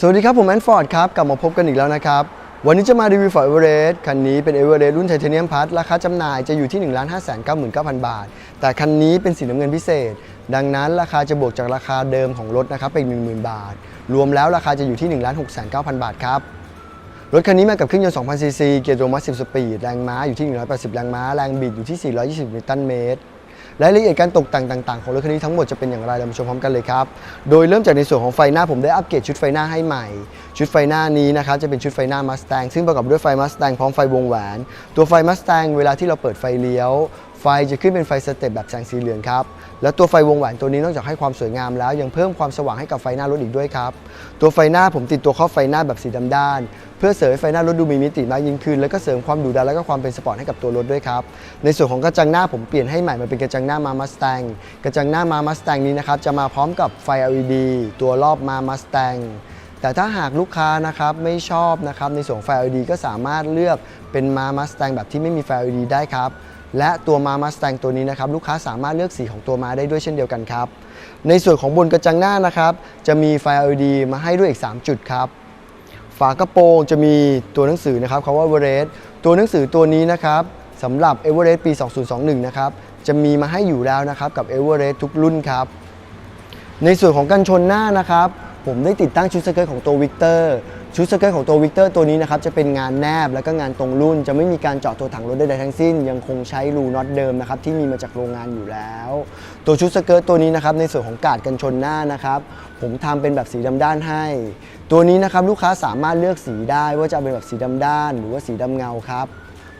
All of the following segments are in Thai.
สวัสดีครับ ผมแอนฟอร์ดครับ กลับมาพบกันอีกแล้วนะครับ วันนี้จะมารีวิว Ford Everest คันนี้เป็น Everest รุ่นไทเทเนียมพัทราคาจำหน่ายจะอยู่ที่ 1 5 9 9 0 0 บาท แต่คันนี้เป็นสีน้ำเงินพิเศษ ดังนั้นราคาจะบวกจากราคาเดิมของรถนะครับไปอีก10,000 บาท รวมแล้วราคาจะอยู่ที่ 1 6 9 0 0 0 บาทครับรถคันนี้มากับเครื่องยนต์2,000ซีซีเกียร์โรมัส10 สปีด แรงม้าอยู่ที่ 180 แรงม้า แรงบิดอยู่ที่ 420 นิวตันเมตร รายละเอียดการตกแต่งต่างๆ ของรถคันนี้ทั้งหมดจะเป็นอย่างไรเรามาชมพร้อมกันเลยครับ โดยเริ่มจากในส่วนของไฟหน้าผมได้อัปเกรดชุดไฟหน้าให้ใหม่ ชุดไฟหน้านี้นะครับจะเป็นชุดไฟหน้ามาสแตงซึ่งประกอบด้วยไฟมาสแตงพร้อมไฟวงแหวน ตัวไฟมาสแตงเวลาที่เราเปิดไฟเลี้ยว ไฟจะขึ้นเป็นไฟสเต็ปแบบแสงสีเหลืองครับ แล้วตัวไฟวงแหวนตัวนี้นอกจากให้ความสวยงามแล้ว ยังเพิ่มความสว่างให้กับไฟหน้ารถอีกด้วยครับ ตัวไฟหน้าผมติดตัวครอบไฟหน้าแบบสีดำด้าน เพื่อเสริมไฟหน้ารถดูมีมิติมากยิ่งขึ้น แล้วก็เสริมความดุดันและก็ความเป็นสปอร์ตให้กับตัวรถด้วยครับ ในส่วนของกระจังหน้าผมเปลี่ยนให้ใหม่มาเป็นกระจังหน้ามา Mustang กระจังหน้ามา Mustang นี้นะครับจะมาพร้อมกับไฟ LED ตัวรอบมา Mustang แต่ถ้าหากลูกค้านะครับไม่ชอบนะครับในส่วนไฟ LED ก็สามารถเลือกเป็นมา Mustang แบบที่ไม่มีไฟ LED ได้ครับ และตัวมา Mustang ตัวนี้นะครับลูกค้าสามารถเลือกสีของตัวมาได้ด้วยเช่นเดียวกันครับ ในส่วนของบนกระจังหน้านะครับ จะมีไฟ LED มาให้ด้วยอีก 3 จุดครับ ฝากระโปรงจะมีตัวหนังสือนะครับคำว่า Everest ตัวหนังสือตัวนี้นะครับสำหรับ Everest ปี 2021 นะครับจะมีมาให้อยู่แล้วนะครับกับ Everest ทุกรุ่นครับ ในส่วนของกันชนหน้านะครับ ผมได้ติดตั้งชุดสเกิร์ตของตัววิกเตอร์ ชุดสเกิร์ตของตัววิกเตอร์ตัวนี้นะครับจะเป็นงานแนบและก็งานตรงรุ่น จะไม่มีการเจาะตัวถังรถใดๆทั้งสิ้น ยังคงใช้รูน็อตเดิมนะครับที่มีมาจากโรงงานอยู่แล้ว ตัวชุดสเกิร์ตตัวนี้นะครับในส่วนของกาดกันชนหน้านะครับผมทำเป็นแบบสีดำด้านให้ ตัวนี้นะครับลูกค้าสามารถเลือกสีได้ว่าจะเอาเป็นแบบสีดำด้าน หรือว่าสีดำเงาครับ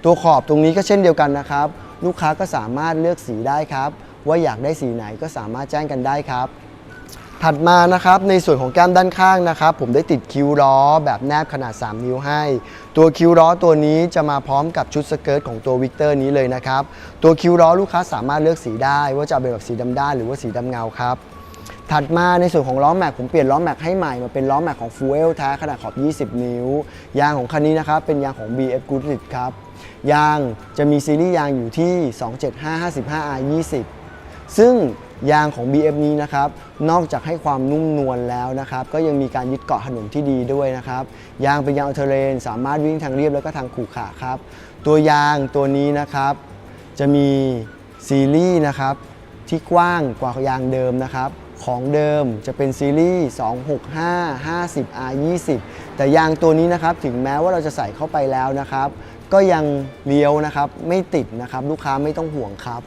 ตัวขอบตรงนี้ก็เช่นเดียวกันนะครับ ลูกค้าก็สามารถเลือกสีได้ครับ ว่าอยากได้สีไหนก็สามารถแจ้งกันได้ครับ ถัดมานะครับในส่วนของแก้มด้านข้างนะครับ ผมได้ติดคิ้วล้อแบบแนบขนาด 3 นิ้วให้ ตัวคิ้วล้อตัวนี้จะมาพร้อมกับชุดสเกิร์ตของตัววิกเตอร์นี้เลยนะครับ ตัวคิ้วล้อลูกค้าสามารถเลือกสีได้ว่าจะเป็นแบบสีดำด้านหรือว่าสีดำเงาครับถัดมาในส่วนของล้อแม็กผมเปลี่ยนล้อแม็กให้ใหม่มาเป็นล้อแม็กของ Fuel แท้ขนาดขอบ 20 นิ้ว ยางของคันนี้นะครับเป็นยางของ BF Goodrich ครับ ยางจะมีซีรีส์ยางอยู่ที่ 275 55 R 20 ซึ่ง ยางของ BF นี้นะครับ นอกจากให้ความนุ่มนวลแล้วนะครับ ก็ยังมีการยึดเกาะถนนที่ดีด้วยนะครับ ยางเป็นยางอัลเทเรน สามารถวิ่งทางเรียบแล้วก็ทางขรุขระครับ ตัวยางตัวนี้นะครับ จะมีซีรีส์นะครับที่กว้างกว่ายางเดิมนะครับ ของเดิมจะเป็นซีรีส์ 265 50 R 20แต่ยางตัวนี้นะครับถึงแม้ว่าเราจะใส่เข้าไปแล้วนะครับ ก็ยังเลี้ยวนะครับไม่ติดนะครับ ลูกค้าไม่ต้องห่วงครับ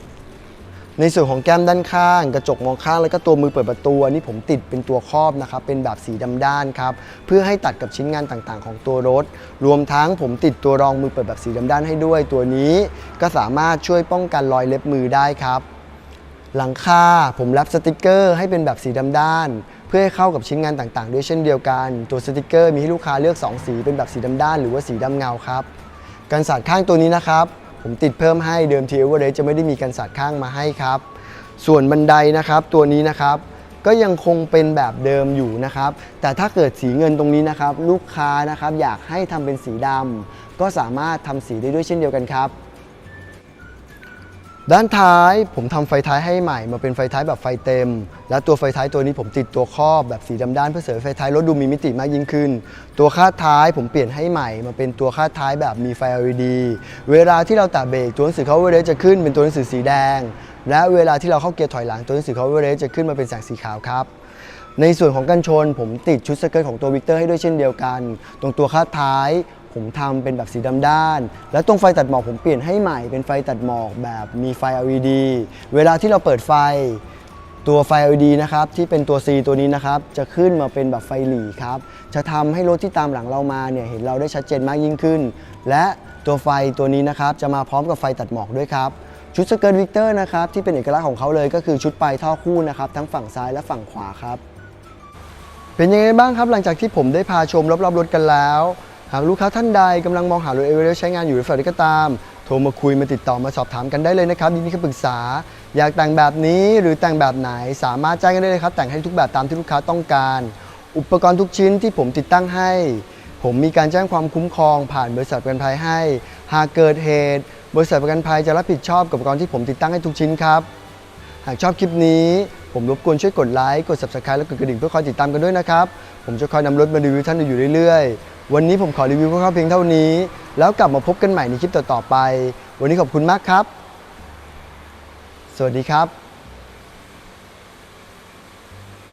ในส่วนของแก้มด้านข้าง กระจกมองข้างแล้วก็ตัวมือเปิดประตูอันนี้ผมติดเป็นตัวครอบนะครับเป็นแบบสีดำด้านครับเพื่อให้ตัดกับชิ้นงานต่างๆ ของตัวรถ รวมทั้งผมติดตัวรองมือเปิดแบบสีดำด้านให้ด้วย ตัวนี้ก็สามารถช่วยป้องกันรอยเล็บมือได้ครับ หลังคาผมแรปสติกเกอร์ให้เป็นแบบสีดำด้าน เพื่อให้เข้ากับชิ้นงานต่างๆ ด้วยเช่นเดียวกัน ตัวสติกเกอร์มีให้ลูกค้าเลือก 2 สีเป็นแบบสีดำด้าน หรือว่าสีดำเงาครับกันสาดข้างตัวนี้นะครับ ผมติดเพิ่มให้เดิมทีเอเวอเรสจะไม่ได้มีกันสาดข้างมาให้ครับ ส่วนบันไดนะครับตัวนี้นะครับก็ยังคงเป็นแบบเดิมอยู่นะครับ แต่ถ้าเกิดสีเงินตรงนี้นะครับ ลูกค้านะครับอยากให้ทำเป็นสีดำก็สามารถทำสีได้ด้วยเช่นเดียวกันครับ ด้านท้ายผมทำไฟท้ายให้ใหม่มาเป็นไฟท้ายแบบไฟเต็ม และตัวไฟท้ายตัวนี้ผมติดตัวครอบแบบสีดำด้านเพื่อเสริมไฟท้ายรถดูมีมิติมากยิ่งขึ้น ตัวคาดท้ายผมเปลี่ยนให้ใหม่มาเป็นตัวคาดท้ายแบบมีไฟ LED เวลาที่เราแตะเบรกตัวหนังสือ cover rail จะขึ้นเป็นตัวหนังสือสีแดง และเวลาที่เราเข้าเกียร์ถอยหลังตัวหนังสือ cover rail จะขึ้นมาเป็นแสงสีขาวครับในส่วนของกันชนผมติดชุดสเกิร์ตของตัววิกเตอร์ให้ด้วยเช่นเดียวกัน ตรงตัวคาดท้าย ผมทำเป็นแบบสีดำด้าน และตรงไฟตัดหมอกผมเปลี่ยนให้ใหม่เป็นไฟตัดหมอกแบบมีไฟ LED เวลาที่เราเปิดไฟตัวไฟ LED นะครับที่เป็นตัว C ตัวนี้นะครับจะขึ้นมาเป็นแบบไฟหลีครับจะทำให้รถที่ตามหลังเรามาเนี่ยเห็นเราได้ชัดเจนมากยิ่งขึ้น และตัวไฟตัวนี้นะครับจะมาพร้อมกับไฟตัดหมอกด้วยครับชุดสเกิร์ตวิกเตอร์นะครับที่เป็นเอกลักษณ์ของเขาเลยก็คือชุดปลายท่อคู่นะครับทั้งฝั่งซ้ายและฝั่งขวาครับ เป็นยังไงบ้างครับหลังจากที่ผมได้พาชมรอบๆรถกันแล้ว หากลูกค้าท่านใดกำลังมองหารถเอเวอเรสต์ใช้งานอยู่หรือฝ่ายใดก็ตาม โทรมาคุยมาติดต่อมาสอบถามกันได้เลยนะครับยินดีให้คำปรึกษา อยากแต่งแบบนี้หรือแต่งแบบไหนสามารถแจ้งกันได้เลยครับ แต่งให้ทุกแบบตามที่ลูกค้าต้องการ อุปกรณ์ทุกชิ้นที่ผมติดตั้งให้ ผมมีการแจ้งความคุ้มครองผ่านบริษัทประกันภัยให้ หากเกิดเหตุ บริษัทประกันภัยจะรับผิดชอบกับอุปกรณ์ที่ผมติดตั้งให้ทุกชิ้นครับหากชอบคลิปนี้ ผมรบกวนช่วยกดไลค์กด subscribe และกดกระดิ่งเพื่อคอยติดตามกันด้วยนะครับ ผมจะคอยนำรถมารีวิวท่านอยู่เรื่อยๆ วันนี้ผมขอรีวิวคร่าวๆเพียงเท่านี้ แล้วกลับมาพบกันใหม่ในคลิปต่อๆไป วันนี้ขอบคุณมากครับ สวัสดีครับ